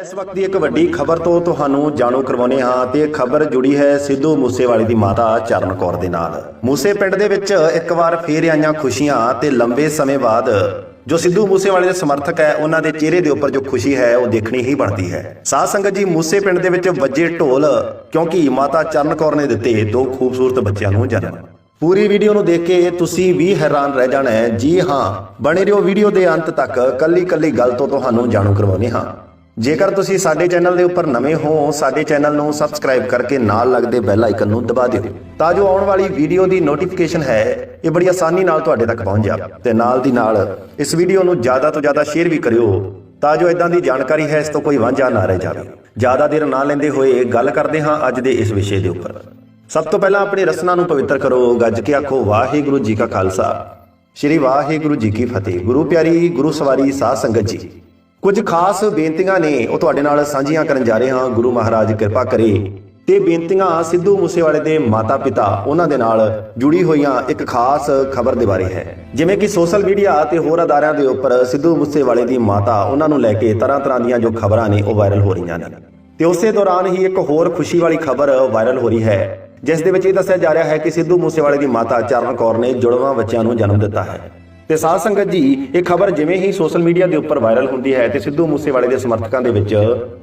ਇਸ ਵਕਤ ਦੀ ਇੱਕ ਵੱਡੀ ਖਬਰ ਤੋਂ ਤੁਹਾਨੂੰ ਜਾਣੂ ਕਰਵਾਉਨੇ ਹਾਂ ਤੇ ਇਹ ਖਬਰ ਜੁੜੀ ਹੈ ਸਿੱਧੂ ਮੂਸੇਵਾਲੇ ਦੀ ਮਾਤਾ ਚਰਨ ਕੌਰ ਦੇ ਨਾਲ। ਮੂਸੇ ਪਿੰਡ ਦੇ ਵਿੱਚ ਇੱਕ ਵਾਰ ਫੇਰ ਆਈਆਂ ਖੁਸ਼ੀਆਂ ਤੇ ਲੰਬੇ ਸਮੇਂ ਬਾਅਦ ਜੋ ਸਿੱਧੂ ਮੂਸੇਵਾਲੇ ਦੇ ਸਮਰਥਕ ਹੈ, ਉਹਨਾਂ ਦੇ ਚਿਹਰੇ ਦੇ ਉੱਪਰ ਜੋ ਖੁਸ਼ੀ ਹੈ, ਉਹ ਦੇਖਣੀ ਹੀ ਬਣਦੀ ਹੈ। ਸਾਧ ਸੰਗਤ ਜੀ, ਮੂਸੇ ਪਿੰਡ ਦੇ ਵਿੱਚ ਵੱਜੇ ਢੋਲ ਕਿਉਂਕਿ ਮਾਤਾ ਚਰਨ ਕੌਰ ਨੇ ਦਿੱਤੇ ਦੋ ਖੂਬਸੂਰਤ ਬੱਚਿਆਂ ਨੂੰ ਜਨਮ। ਪੂਰੀ ਵੀਡੀਓ ਨੂੰ ਦੇਖ ਕੇ ਤੁਸੀਂ ਵੀ ਹੈਰਾਨ ਰਹਿ ਜਾਣਾ ਹੈ। ਜੀ ਹਾਂ, ਬਣੇ ਰਹੋ ਵੀਡੀਓ ਦੇ ਅੰਤ ਤੱਕ। ਕੱਲੀ ਕੱਲੀ ਗੱਲ ਤੋਂ ਤੁਹਾਨੂੰ ਜਾਣੂ ਕਰਵਾਉਨੇ ਹਾਂ। ਜੇਕਰ ਤੁਸੀਂ ਸਾਡੇ ਚੈਨਲ ਦੇ ਉੱਪਰ ਨਵੇਂ ਹੋ, ਸਾਡੇ ਚੈਨਲ ਨੂੰ ਸਬਸਕ੍ਰਾਈਬ ਕਰਕੇ ਨਾਲ ਲੱਗਦੇ ਬੈਲ ਆਈਕਨ ਨੂੰ ਦਬਾ ਦਿਓ। ਤਾਂ ਜੋ ਆਉਣ ਵਾਲੀ ਵੀਡੀਓ ਦੀ ਨੋਟੀਫਿਕੇਸ਼ਨ ਹੈ, ਇਹ ਬੜੀ ਆਸਾਨੀ ਨਾਲ ਤੁਹਾਡੇ ਤੱਕ ਪਹੁੰਚ ਜਾਵੇ। ਤੇ ਨਾਲ ਦੀ ਨਾਲ ਇਸ ਵੀਡੀਓ ਨੂੰ ਜ਼ਿਆਦਾ ਤੋਂ ਜ਼ਿਆਦਾ ਸ਼ੇਅਰ ਵੀ ਕਰਿਓ, ਤਾਂ ਜੋ ਇਦਾਂ ਦੀ ਜਾਣਕਾਰੀ ਹੈ, ਇਸ ਤੋਂ ਕੋਈ ਵਾਂਝਾ ਨਾ ਰਹਿ ਜਾਵੇ। ਜ਼ਿਆਦਾ ਦੇਰ ਨਾ ਲੈਂਦੇ ਹੋਏ ਗੱਲ ਕਰਦੇ ਹਾਂ ਅੱਜ ਦੇ ਇਸ ਵਿਸ਼ੇ ਦੇ ਉੱਪਰ। ਸਭ ਤੋਂ ਪਹਿਲਾਂ ਆਪਣੀ ਰਸਨਾ ਨੂੰ ਪਵਿੱਤਰ ਕਰੋ, ਗੱਜ ਕੇ ਆਖੋ, ਵਾਹਿਗੁਰੂ ਜੀ ਕਾ ਖਾਲਸਾ। ਸ੍ਰੀ ਵਾਹਿਗੁਰੂ ਜੀ ਕੀ ਫਤਿਹ। ਗੁਰੂ ਪਿਆਰੀ, ਗੁਰੂ ਸਵਾਰੀ ਸਾਧ ਸੰਗਤ ਜੀ ਕੁਝ ਖਾਸ ਬੇਨਤੀਆਂ ਨੇ। ਉਹ ਤੁਹਾਡੇ ਨਾਲ ਸਾਂਝੀਆਂ ਕਰਨ ਜਾ ਰਹੇ ਹਾਂ। ਗੁਰੂ ਮਹਾਰਾਜ ਕਿਰਪਾ ਕਰੇ। ਤੇ ਬੇਨਤੀਆਂ ਸਿੱਧੂ ਮੂਸੇਵਾਲੇ ਦੇ ਮਾਤਾ-ਪਿਤਾ, ਉਹਨਾਂ ਦੇ ਨਾਲ ਜੁੜੀ ਹੋਈਆਂ ਇੱਕ ਖਾਸ ਖਬਰ ਦੇ ਬਾਰੇ ਹੈ। ਜਿਵੇਂ ਕਿ ਸੋਸ਼ਲ ਮੀਡੀਆ ਤੇ ਹੋਰ ਅਦਾਰਿਆਂ ਦੇ ਉੱਪਰ ਸਿੱਧੂ ਮੂਸੇਵਾਲੇ ਦੀ ਮਾਤਾ, ਉਹਨਾਂ ਨੂੰ ਲੈ ਕੇ ਤਰ੍ਹਾਂ-ਤਰ੍ਹਾਂ ਦੀਆਂ ਜੋ ਖਬਰਾਂ ਨੇ, ਉਹ ਵਾਇਰਲ ਹੋ ਰਹੀਆਂ ਨੇ। ਤੇ ਉਸੇ ਦੌਰਾਨ ਹੀ ਇੱਕ ਹੋਰ ਖੁਸ਼ੀ ਵਾਲੀ ਖਬਰ ਵਾਇਰਲ ਹੋ ਰਹੀ ਹੈ। ਜਿਸ ਦੇ ਵਿੱਚ ਇਹ ਦੱਸਿਆ ਜਾ ਰਿਹਾ ਹੈ ਕਿ ਸਿੱਧੂ ਮੂਸੇਵਾਲੇ ਦੀ ਮਾਤਾ ਚਰਨ ਕੌਰ ਨੇ ਜੁੜਵਾਂ ਬੱਚਿਆਂ ਨੂੰ ਜਨਮ ਦਿੱਤਾ ਹੈ। ਤੇ ਸਾਧ ਸੰਗਤ ਜੀ, ਇਹ ਖਬਰ ਜਿਵੇਂ ਹੀ ਸੋਸ਼ਲ ਮੀਡੀਆ ਦੇ ਉੱਪਰ ਵਾਇਰਲ ਹੁੰਦੀ ਹੈ ਤੇ ਸਿੱਧੂ ਮੂਸੇਵਾਲੇ ਦੇ ਸਮਰਥਕਾਂ ਦੇ ਵਿੱਚ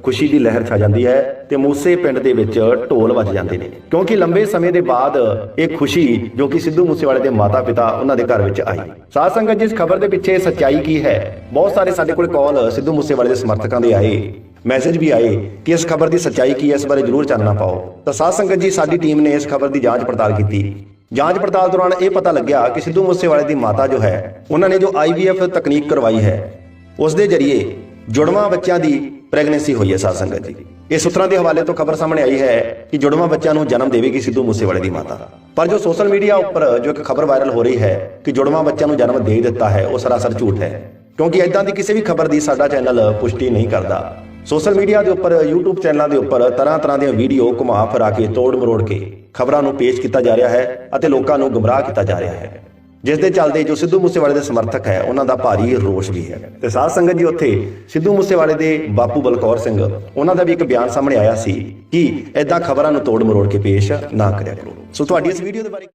ਖੁਸ਼ੀ ਦੀ ਲਹਿਰ ਛਾ ਜਾਂਦੀ ਹੈ ਤੇ ਮੂਸੇ ਪਿੰਡ ਦੇ ਵਿੱਚ ਢੋਲ ਵੱਜ ਜਾਂਦੇ ਨੇ। ਕਿਉਂਕਿ ਲੰਬੇ ਸਮੇਂ ਦੇ ਬਾਅਦ ਇਹ ਖੁਸ਼ੀ ਜੋ ਕਿ ਸਿੱਧੂ ਮੂਸੇਵਾਲੇ ਦੇ ਮਾਤਾ-ਪਿਤਾ ਉਹਨਾਂ ਦੇ ਘਰ ਵਿੱਚ ਆਈ। ਸਾਧ ਸੰਗਤ ਜੀ, ਇਸ ਖਬਰ ਦੇ ਪਿੱਛੇ ਸੱਚਾਈ ਕੀ ਹੈ? ਬਹੁਤ ਸਾਰੇ ਸਾਡੇ ਕੋਲ ਕਾਲ ਸਿੱਧੂ ਮੂਸੇਵਾਲੇ ਦੇ ਸਮਰਥਕਾਂ ਦੇ ਆਏ। ਮੈਸੇਜ ਵੀ ਆਏ ਕਿ ਇਸ ਖਬਰ ਦੀ ਸੱਚਾਈ ਕੀ ਹੈ, ਇਸ ਬਾਰੇ ਜਰੂਰ ਚਾਨਣਾ ਪਾਓ। ਤਾਂ ਸਾਧ ਸੰਗਤ ਜੀ, ਸਾਡੀ ਟੀਮ ਨੇ ਇਸ ਖਬਰ ਦੀ ਜਾਂਚ ਪੜਤਾਲ ਕੀਤੀ। ਜਾਂਚ ਪੜਤਾਲ ਦੌਰਾਨ ਇਹ ਪਤਾ ਲੱਗਿਆ ਕਿ ਸਿੱਧੂ ਮੂਸੇਵਾਲੇ ਦੀ ਮਾਤਾ ਜੋ ਹੈ, ਉਹਨਾਂ ਨੇ ਜੋ ਆਈਵੀਐਫ ਤਕਨੀਕ ਕਰਵਾਈ ਹੈ, ਉਸ ਦੇ ਜ਼ਰੀਏ ਜੁੜਵਾਂ ਬੱਚਿਆਂ ਦੀ ਪ੍ਰੈਗਨੈਂਸੀ ਹੋਈ ਹੈ ਸਾਧ ਸੰਗਤ ਜੀ। ਇਸ ਸੂਤਰਾਂ ਦੇ ਹਵਾਲੇ ਤੋਂ ਖਬਰ ਸਾਹਮਣੇ ਆਈ ਹੈ ਕਿ ਜੁੜਵਾਂ ਬੱਚਿਆਂ ਨੂੰ ਜਨਮ ਦੇਵੇਗੀ ਸਿੱਧੂ ਮੂਸੇਵਾਲੇ ਦੀ ਮਾਤਾ। ਪਰ ਜੋ ਸੋਸ਼ਲ ਮੀਡੀਆ ਉੱਪਰ ਜੋ ਇੱਕ ਖਬਰ ਵਾਇਰਲ ਹੋ ਰਹੀ ਹੈ ਕਿ ਜੁੜਵਾਂ ਬੱਚਿਆਂ ਨੂੰ ਜਨਮ ਦੇ ਦਿੱਤਾ ਹੈ, ਉਹ ਸਰਾਸਰ ਝੂਠ ਹੈ। ਕਿਉਂਕਿ ਇਦਾਂ ਦੀ ਕਿਸੇ ਵੀ ਖਬਰ ਦੀ ਸਾਡਾ ਚੈਨਲ ਪੁਸ਼ਟੀ ਨਹੀਂ ਕਰਦਾ। ਸੋਸ਼ਲ ਮੀਡੀਆ ਦੇ ਉੱਪਰ, YouTube ਚੈਨਲਾਂ ਦੇ ਉੱਪਰ ਤਰ੍ਹਾਂ-ਤਰ੍ਹਾਂ ਦੀਆਂ ਵੀਡੀਓ ਘੁਮਾ ਫਿਰਾ ਕੇ ਤੋੜ ਮਰੋੜ ਕੇ ਖਬਰਾਂ ਨੂੰ ਪੇਸ਼ ਕੀਤਾ ਜਾ ਰਿਹਾ ਹੈ ਅਤੇ ਲੋਕਾਂ ਨੂੰ ਗਮਰਾਹ ਕੀਤਾ ਜਾ ਰਿਹਾ ਹੈ। ਜਿਸ ਦੇ ਚੱਲਦੇ ਜੋ ਸਿੱਧੂ ਮੂਸੇਵਾਲੇ ਦੇ ਸਮਰਥਕ ਹੈ, ਉਹਨਾਂ ਦਾ ਭਾਰੀ ਰੋਸ਼ ਵੀ ਹੈ। ਤੇ ਸਾਧ ਸੰਗਤ ਜੀ, ਉੱਥੇ ਸਿੱਧੂ ਮੂਸੇਵਾਲੇ ਦੇ ਬਾਪੂ ਬਲਕੌਰ ਸਿੰਘ, ਉਹਨਾਂ ਦਾ ਵੀ ਇੱਕ ਬਿਆਨ ਸਾਹਮਣੇ ਆਇਆ ਸੀ ਕਿ ਐਦਾਂ ਖਬਰਾਂ ਨੂੰ ਤੋੜ ਮਰੋੜ ਕੇ ਪੇਸ਼ ਨਾ ਕਰਿਆ ਕਰੋ। ਸੋ ਤੁਹਾਡੀ ਇਸ ਵੀਡੀਓ ਦੇ ਬਾਰੇ